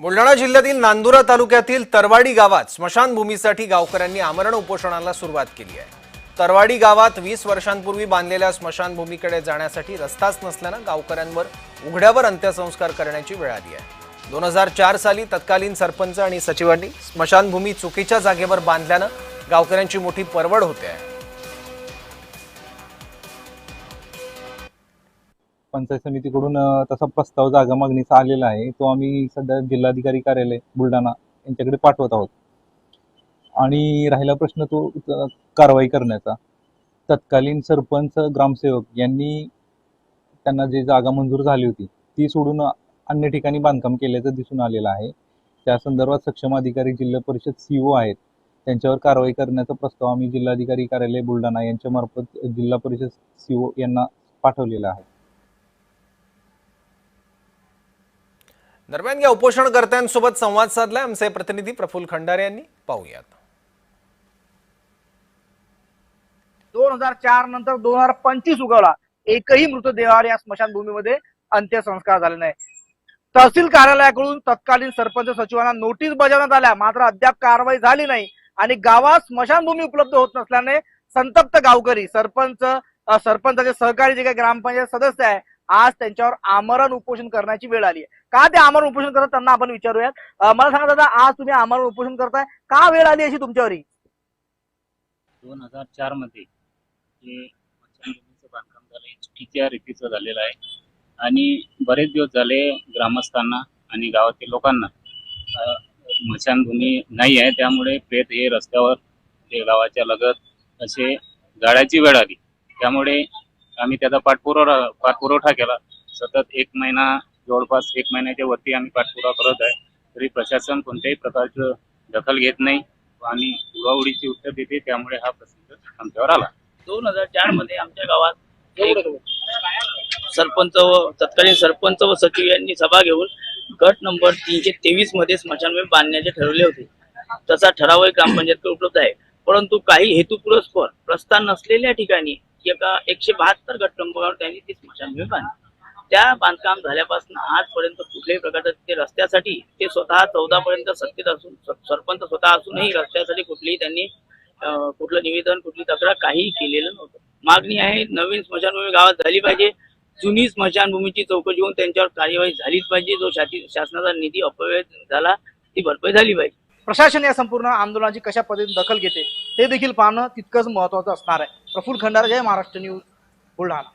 बुलढाणा जिल्ह्यातील नांदुरा तालुक्यातील तरवाडी गावात स्मशानभूमीसाठी गावकऱ्यांनी आमरण उपोषणाला सुरुवात केली आहे. तरवाडी गावात वीस वर्षांपूर्वी बांधलेल्या स्मशानभूमीकडे जाण्यासाठी रस्ताच नसल्यानं गावकऱ्यांवर उघड्यावर अंत्यसंस्कार करण्याची वेळ आली आहे. दोन हजार चार साली तत्कालीन सरपंच आणि सचिवांनी स्मशानभूमी चुकीच्या जागेवर बांधल्यानं गावकऱ्यांची मोठी परवड होते आहे. पंचायत समितीकडून तसा प्रस्ताव जागा मागणीचा आलेला आहे. तो आम्ही सध्या जिल्हाधिकारी कार्यालय बुलढाणा यांच्याकडे पाठवत आहोत. आणि राहिला प्रश्न तो कारवाई करण्याचा. तत्कालीन सरपंच ग्रामसेवक यांनी त्यांना जी जागा मंजूर झाली होती ती सोडून अन्य ठिकाणी बांधकाम केल्याचं दिसून आलेलं आहे. त्या संदर्भात सक्षम अधिकारी जिल्हा परिषद सीओ आहेत. त्यांच्यावर कारवाई करण्याचा प्रस्ताव आम्ही जिल्हाधिकारी कार्यालय बुलढाणा यांच्या मार्फत जिल्हा परिषद सीओ यांना पाठवलेला आहे. दरम्यान या उपोषणकर्त्यांसोबत संवाद साधलाय. आमचे प्रतिनिधी प्रफुल्ल खंडारे यांनी. पाहूयात. दोन हजार चार नंतर दोन हजार पंचवीस उगवला. एकही मृतदेहावर या स्मशानभूमीमध्ये अंत्यसंस्कार झाले नाही. तहसील कार्यालयाकडून तत्कालीन सरपंच सचिवांना नोटीस बजावण्यात आल्या. मात्र अद्याप कारवाई झाली नाही आणि गावात स्मशानभूमी उपलब्ध होत नसल्याने संतप्त गावकरी सरपंच सरपंचाचे सहकारी जे काही ग्रामपंचायत सदस्य आहे आज त्यांच्यावर आमरण उपोषण करण्याची वेळ आली आहे. का ते आमरण उपोषण करतात त्यांना आपण विचारूयात. मला सांगा दादा आज तुम्ही आमरण उपोषण करताय. का वेळ आली अशी तुमच्यावर? दोन हजार चारमध्ये बांधकाम झालं. चुकीच्या रीतीचं झालेलं आहे. आणि बरेच दिवस झाले ग्रामस्थांना आणि गावातील लोकांना अ, स्मशानभूमी नाही आहे. त्यामुळे प्रेत हे रस्त्यावर ते गावाच्या लगत असे जाळ्याची वेळ आली. त्यामुळे आम्ही त्याचा पाठपुरावा पाठपुरवठा केला. सतत एक महिना जवळपास एक महिन्याच्या वरती आम्ही पाठपुरावा करत आहे. तरी प्रशासन कोणत्याही प्रकारचं दखल घेत नाही आणि उडवाउडीची उत्तर देते त्यामुळे हा प्रसंग आमच्यावर आला. दोन हजार चारमध्ये आमच्या गावात सरपंच व तत्कालीन सरपंच व सचिव यांनी सभा घेऊन गट नंबर तीनशे तेवीसमध्ये स्मशानभूमी बांधण्याचे ठरवले होते. तसा ठरावही ग्रामपंचायत उपलब्ध आहे. परंतु काही हेतुपुरस्पर प्रस्थान नसलेल्या ठिकाणी एका एकशे बहात्तर गट त्यांनी ती स्मशानभूमी बांधली. त्या बांधकाम झाल्यापासून आजपर्यंत कुठल्याही प्रकारचं ते रस्त्यासाठी ते स्वतः चौदा पर्यंत सत्तेत असून सरपंच स्वतः असूनही रस्त्यासाठी कुठलीही त्यांनी कुठलं निवेदन कुठली तक्रार काहीही केलेलं नव्हतं. मागणी आहे नवीन स्मशानभूमी गावात झाली पाहिजे जुनी स्मशानभूमीची चौकशी होऊन त्यांच्यावर कार्यवाही झालीच पाहिजे जो शासनाचा निधी अपव्यय झाला ती भरपाई झाली पाहिजे. प्रशासन या संपूर्ण आंदोलनाची कशा पद्धतीने दखल घेते ते देखील पाहणं तितकंच महत्वाचं असणार आहे. प्रफुल्ल खंडारा जय महाराष्ट्र न्यूज बुलढाणा.